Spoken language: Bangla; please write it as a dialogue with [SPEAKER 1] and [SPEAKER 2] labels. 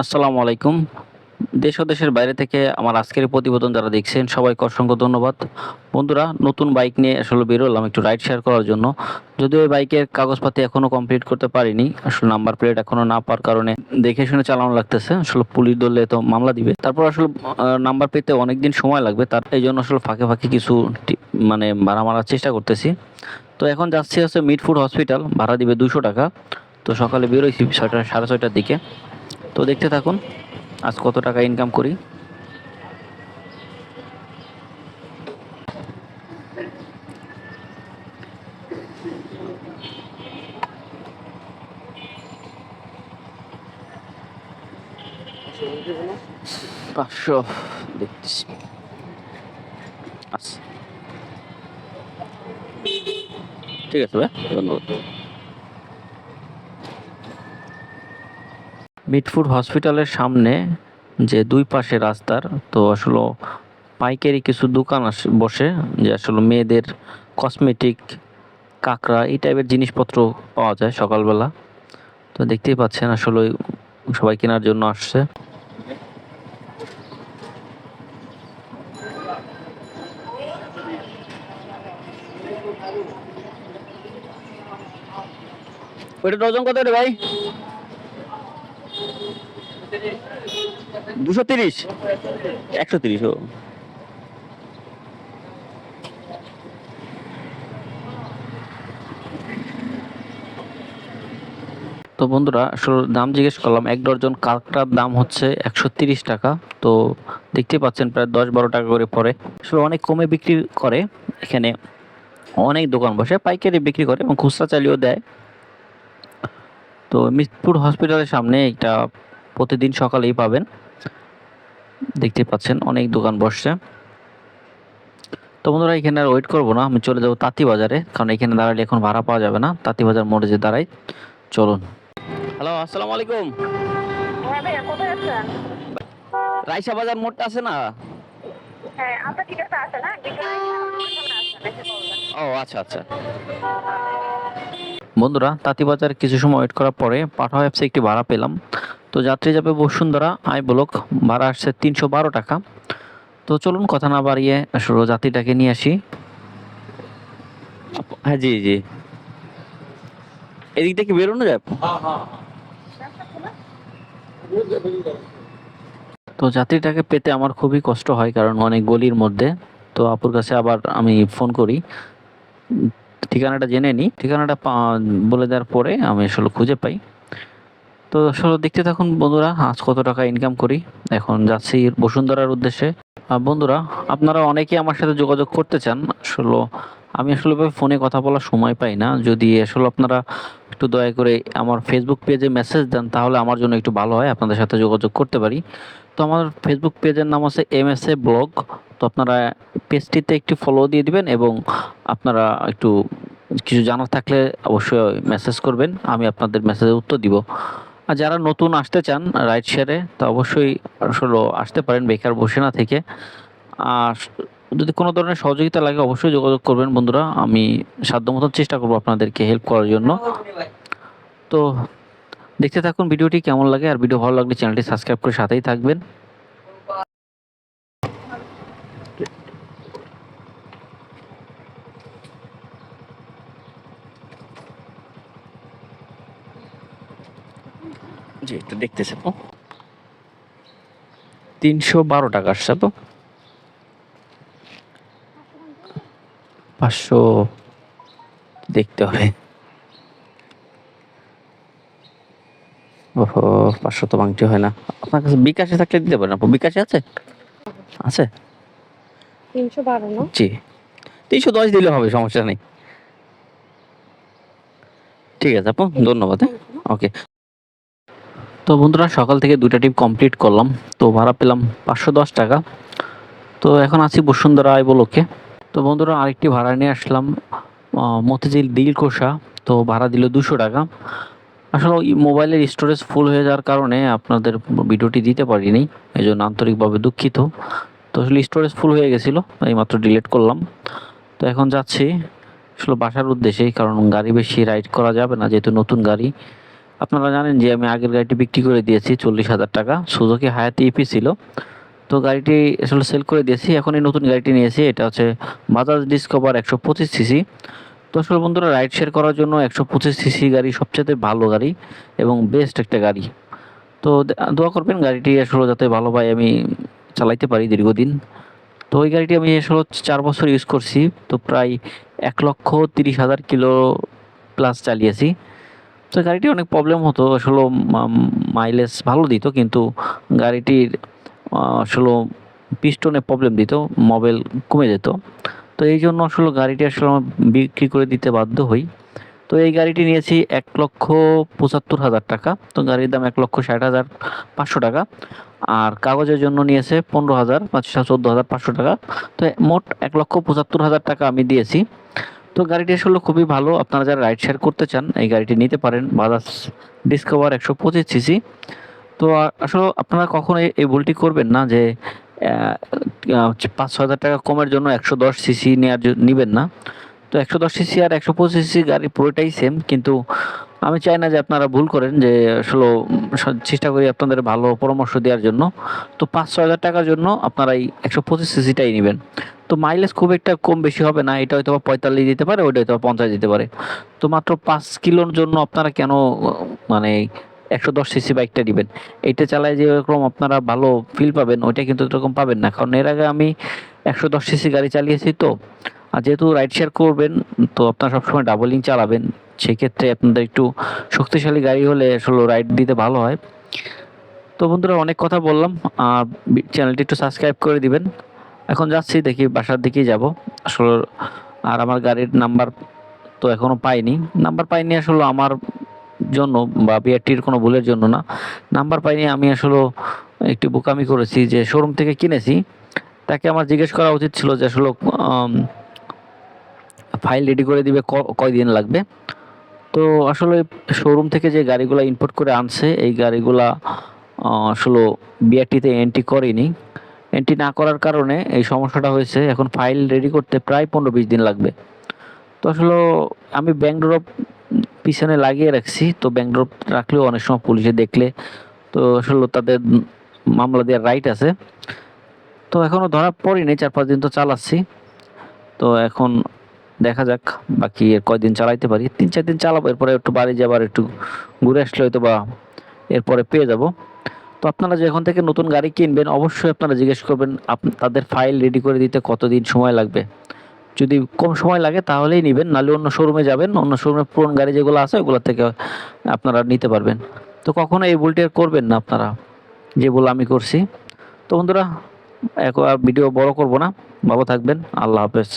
[SPEAKER 1] আসসালামু আলাইকুম। দেশ ও দেশের বাইরে থেকে আমার আজকের প্রতিবেদন যারা দেখছেন, সবাইকে অসংখ্য ধন্যবাদ। বন্ধুরা, নতুন বাইক নিয়ে আসলে বেরোলাম একটু রাইড শেয়ার করার জন্য। যদিও এই বাইকের কাগজপাতি এখনও কমপ্লিট করতে পারিনি, আসলে নাম্বার প্লেট এখনও না পাওয়ার কারণে দেখে শুনে চালানো লাগতেছে। আসলে পুলিশ ধরলে তো মামলা দিবে। তারপর আসলে নাম্বার পেতে অনেক দিন সময় লাগবে। তার এই জন্য আসলে ফাঁকে ফাঁকে কিছু মানে ভাড়া মারার চেষ্টা করতেছি। তো এখন যাচ্ছি হচ্ছে মিডফুড হসপিটাল ভাড়া দিবে দুশো টাকা। তো সকালে বেরোইছি ছয়টা, সাড়ে ছয়টার দিকে। তো দেখতে থাকুন, আজ কত টাকা ইনকাম করি। পাঁচশো, দেখতেছি। আচ্ছা। ঠিক আছে ভাই, ধন্যবাদ। মিটফুড হসপিটালের সামনে যে দুই পাশে রাস্তার, তো আসলে পাইকারি কিছু দোকান বসে, যে আসলে মেয়েদের কসমেটিক কাঁকড়া এই টাইপের জিনিসপত্র পাওয়া যায় সকালবেলা। তো দেখতেই পাচ্ছেন আসলে সবাই কেনার জন্য আসছে। ওইটা ডজন কত ভাই? দুশো তিরিশ। একশো তিরিশ, ও। তো বন্ধুরা দাম জিজ্ঞেস করলাম, এক ডজন কাঁকড়ার দাম হচ্ছে একশো টাকা। তো দেখতে পাচ্ছেন, প্রায় দশ বারো টাকা করে পরে আসলে অনেক কমে বিক্রি করে, এখানে অনেক দোকান বসে পাইকারি বিক্রি করে এবং খুচরা চালিয়েও দেয়। তো মিরপুর হসপিটালের সামনে এটা প্রতিদিন সকালেই পাবেন। দেখতে পাচ্ছেন অনেক দোকান বসছে। তো বন্ধুরা এখানে আর ওয়েট করব না আমি চলে যাব তাঁতি বাজারে কারণ এখানে দাঁড়ালে এখন ভাড়া পাওয়া যাবে না। তাঁতি বাজার মোড়ে যে দাঁড়াই চলুন। হ্যালো আসসালামু আলাইকুম।
[SPEAKER 2] হ্যাঁ
[SPEAKER 1] রাইসা বাজার মোড়টা আছে না?
[SPEAKER 2] হ্যাঁ
[SPEAKER 1] ও আচ্ছা আচ্ছা। বন্ধুরা তাঁতিবাজার কিছু সময় ওয়েট করার পরে পাঠা অ্যাপসে একটি ভাড়া পেলাম। তো যাত্রী যাবে বসুন্ধরা আই ব্লক ভাড়া আসছে তিনশো বারো টাকা। তো চলুন কথা না বাড়িয়ে আসলে যাত্রীটাকে নিয়ে আসি। হ্যাঁ জি জি। এদিক থেকে বেরোনো যায়? তো যাত্রীটাকে পেতে আমার খুবই কষ্ট হয় কারণ অনেক গলির মধ্যে। তো আপুর কাছে আবার আমি ফোন করি। ঠিকানাটা জেনে নিই ঠিকানাটা পা- বলে দেওয়ার পরে আমি আসলে খুঁজে পাই। তো আসলে দেখতে থাকুন বন্ধুরা, আজ কত টাকা ইনকাম করি। এখন যাচ্ছি বসুন্ধরার উদ্দেশ্যে। বন্ধুরা, আপনারা অনেকেই আমার সাথে যোগাযোগ করতে চান। আসলে আমি আসলে ফোনে কথা বলার সময় পাই না। যদি আসলে আপনারা একটু দয়া করে আমার ফেসবুক পেজে মেসেজ দেন, তাহলে আমার জন্য একটু ভালো হয়, আপনাদের সাথে যোগাযোগ করতে পারি। তো আমার ফেসবুক পেজের নাম আছে এম এস এ ব্লগ তো আপনারা পেজটিতে একটু ফলো দিয়ে দিবেন এবং আপনারা একটু কিছু জানার থাকলে অবশ্যই মেসেজ করবেন। আমি আপনাদের মেসেজের উত্তর দিব। আর যারা নতুন আসতে চান রাইট শেয়ারে তা অবশ্যই আসলে আসতে পারেন বেকার বসে না থেকে। আর যদি কোনো ধরনের সহযোগিতা লাগে অবশ্যই যোগাযোগ করবেন বন্ধুরা। আমি সাধ্যমতো চেষ্টা করব আপনাদেরকে হেল্প করার জন্য। তো দেখতে থাকুন, ভিডিওটি কেমন লাগে? আর ভিডিও ভালো লাগলে চ্যানেলটি সাবস্ক্রাইব করে সাথেই থাকবেন। জি একটু দেখতেছে তো তিনশো বারো টাকা আসছে তো পাঁচশো দেখতে হবে। ওহো পাঁচশো তো ভাঙতে হয় না। আপনার কাছে বিকাশে থাকলে দিতে পারেন আপু বিকাশে আছে? আছে?
[SPEAKER 2] তিনশো বারো না?
[SPEAKER 1] জি। তিনশো দশ দিলে হবে সমস্যা নেই। ঠিক আছে আপু ধন্যবাদ হ্যাঁ ওকে। তো বন্ধুরা, সকাল থেকে দুইটা টিপ কমপ্লিট করলাম। তো ভাড়া পেলাম পাঁচশো দশ টাকা। তো এখন আছি বসুন্ধরা আই বলোকে তো বন্ধুরা, আরেকটি ভাড়া নিয়ে আসলাম মতিঝিল দিল কোষা তো ভাড়া দিল দুশো টাকা। আসলে মোবাইলের স্টোরেজ ফুল হয়ে যাওয়ার কারণে আপনাদের ভিডিওটি দিতে পারিনি। এই জন্য আন্তরিকভাবে দুঃখিত। তো আসলে স্টোরেজ ফুল হয়ে গেছিল এইমাত্র ডিলিট করলাম। তো এখন যাচ্ছি, আসলে বাসার উদ্দেশ্যেই, কারণ গাড়ি বেশি রাইড করা যাবে না, যেহেতু নতুন গাড়ি। আপনারা জানেন যে আমি আগের গাড়িটি বিক্রি করে দিয়েছি চল্লিশ হাজার টাকা। সুজুকি হায়াতি ইপি ছিল। তো গাড়িটি আসলে সেল করে দিয়েছি। এখন এই নতুন গাড়িটি নিয়েছি। এটা হচ্ছে বাজাজ ডিসকভার একশো পঁচিশ সিসি তো আসলে বন্ধুরা রাইড শেয়ার করার জন্য একশো পঁচিশ সিসি গাড়ি সবচেয়ে ভালো গাড়ি এবং বেস্ট একটা গাড়ি। তো দোয়া করবেন গাড়িটি আসলে যাতে ভালোভাবে আমি চালাইতে পারি দীর্ঘদিন। তো ওই গাড়িটি আমি আসলে চার বছর ইউজ করছি। তো প্রায় এক লক্ষ তিরিশ হাজার কিলো প্লাস চালিয়েছি। তো গাড়িটি অনেক প্রবলেম হতো, আসলে মাইলেজ ভালো দিত, কিন্তু গাড়িটির আসলে পিস্টনে প্রবলেম দিত মোবাইল কমে যেত। তো এই জন্য আসলে গাড়িটি আসলে বিক্রি করে দিতে বাধ্য হই। তো এই গাড়িটি নিয়েছি এক লক্ষ পঁচাত্তর হাজার টাকা, তো গাড়ির দাম এক লক্ষ ষাট হাজার পাঁচশো টাকা। আর কাগজের জন্য নিয়েছে পনেরো হাজার পাঁচশো চোদ্দ হাজার পাঁচশো টাকা। তো মোট এক লক্ষ পঁচাত্তর হাজার টাকা আমি দিয়েছি। তো গাড়িটি আসলে খুবই ভালো। আপনারা যারা রাইড শেয়ার করতে চান, এই গাড়িটি নিতে পারেন। বাজাজ ডিসকভার একশো পঁচিশ সিসি তো আসলে আপনারা কখনো এই- ভুলটি করবেন না যে পাঁচ ছ হাজার টাকা কমের জন্য একশো দশ সিসি নেওয়ার নিবেন না। তো একশো দশ সিসি আর একশো পঁচিশ সিসি গাড়ি পুরোটাই সেম কিন্তু আমি চাই না যে আপনারা ভুল করেন যে, আসলে চেষ্টা করি আপনাদের ভালো পরামর্শ দেওয়ার জন্য। তো পাঁচ ছ হাজার টাকার জন্য আপনারা এই একশো পঁচিশ সিসিটাই নেবেন। তো মাইলেজ খুব একটা কম বেশি হবে না, এটা হয়তো পঁয়তাল্লিশ দিতে পারে, ওইটা হয়তো পঞ্চাশ দিতে পারে। তো মাত্র পাঁচ কিলোর জন্য আপনারা কেন মানে একশো দশ সিসি বাইকটা নেবেন? এইটা চালায় যে এরকম আপনারা ভালো ফিল পাবেন, ওইটা কিন্তু এরকম পাবেন না। কারণ এর আগে আমি একশো দশ সিসি গাড়ি চালিয়েছি তো, আর যেহেতু রাইড শেয়ার করবেন, তো আপনারা সবসময় ডাবলিং চালাবেন। সেক্ষেত্রে আপনাদের একটু শক্তিশালী গাড়ি হলে আসলে রাইড দিতে ভালো হয়। তো বন্ধুরা, অনেক কথা বললাম, আর চ্যানেলটি একটু সাবস্ক্রাইব করে দিবেন। এখন যাচ্ছি, দেখি বাসার দিকেই যাব। আসলে আর আমার গাড়ির নাম্বার তো এখনও পাইনি। নাম্বার পাইনি আসলে আমার জন্য বা বিআরটির কোনো ভুলের জন্য না। নাম্বার পাইনি, আমি আসলে একটু বোকামি করেছি যে শোরুম থেকে কিনেছি। তাকে আমার জিজ্ঞেস করা উচিত ছিল যে আসলে ফাইল রেডি করে দিবে কয়দিন লাগবে? তো আসলে শোরুম থেকে যে গাড়িগুলো ইম্পোর্ট করে আনছে, এই গাড়িগুলা আসলে বিআরটিতে এন্ট্রি করেনি। এন্ট্রি না করার কারণে এই সমস্যাটা হয়েছে। এখন ফাইল রেডি করতে প্রায় পনেরো বিশ দিন লাগবে। তো আসলে আমি ব্যাংক ড্রপ পিছনে লাগিয়ে রাখছি। তো ব্যাংক ড্রপ রাখলেও অনেক সময় পুলিশে দেখলে তো আসলে তাদের মামলা দেওয়ার রাইট আছে। তো এখনও ধরা পড়িনি, চার পাঁচ দিন তো চালাচ্ছি। তো এখন দেখা যাক বাকি এর কয়দিন চালাইতে পারি। তিন চার দিন চালাবো, এরপরে একটু বাড়ি যাবার, একটু ঘুরে আসলে হয়তো বা এরপরে পেয়ে যাব। তো আপনারা যখন থেকে নতুন গাড়ি কিনবেন, অবশ্যই আপনারা জিজ্ঞেস করবেন তাদের ফাইল রেডি করে দিতে কতদিন সময় লাগবে। যদি কম সময় লাগে তাহলেই নেবেন, নাহলে অন্য শোরুমে যাবেন, অন্য শোরুমে পুরনো গাড়ি যেগুলো আছে ওগুলো থেকে আপনারা নিতে পারবেন। তো কখনো এই ভুলটি আর করবেন না আপনারা, যে ভুল আমি করছি। তো বন্ধুরা এক ভিডিও বড় করব না। ভালো থাকবেন, আল্লাহ হাফেজ।